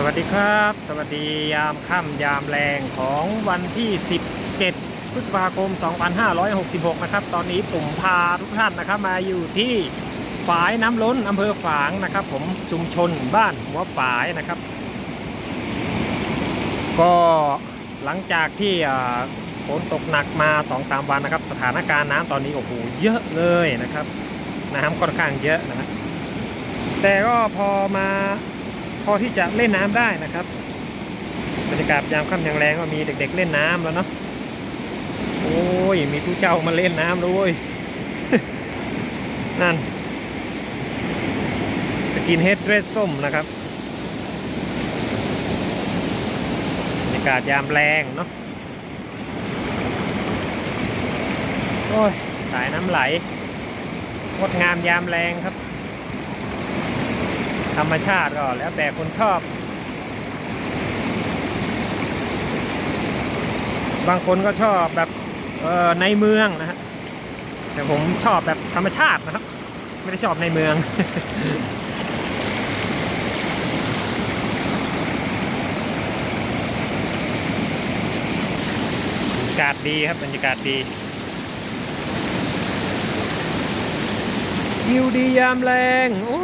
สวัสดีครับ สวัสดียามค่ำยามแรงของวันที่ 17 พฤษภาคม 2566 นะครับ ตอนนี้ปุ่มพาทุกท่านนะครับ มาอยู่ที่ฝายน้ำล้นอำเภอฝางนะครับ ผมชุมชนบ้านหัวฝายนะครับ ก็หลังจากที่ฝนตกหนักมา 2-3 วันนะครับ สถานการณ์น้ำตอนนี้โอ้โหเยอะเลยนะครับ น้ำค่อนข้างเยอะนะแต่ก็พอมา อที่จะเล่นน้ำได้นะครับบรรยากาศยามค่ำยามแรงก็มีเด็ก ๆ เล่นน้ำแล้วเนาะโอ้ยมีผู้เจ้ามาเล่นน้ำด้วยนั่นสกินเฮดเรสส้มนะครับบรรยากาศยามแรงเนาะโอ้ยสายน้ำไหลงดงามยามแรงครับ ธรรมชาติก็แล้วแต่คนชอบ บางคนก็ชอบแบบเออในเมืองนะฮะแต่ผมชอบแบบธรรมชาตินะครับ ไม่ได้ชอบในเมืองบรรยากาศดีครับบรรยากาศดีวิวดียามแรงโอ้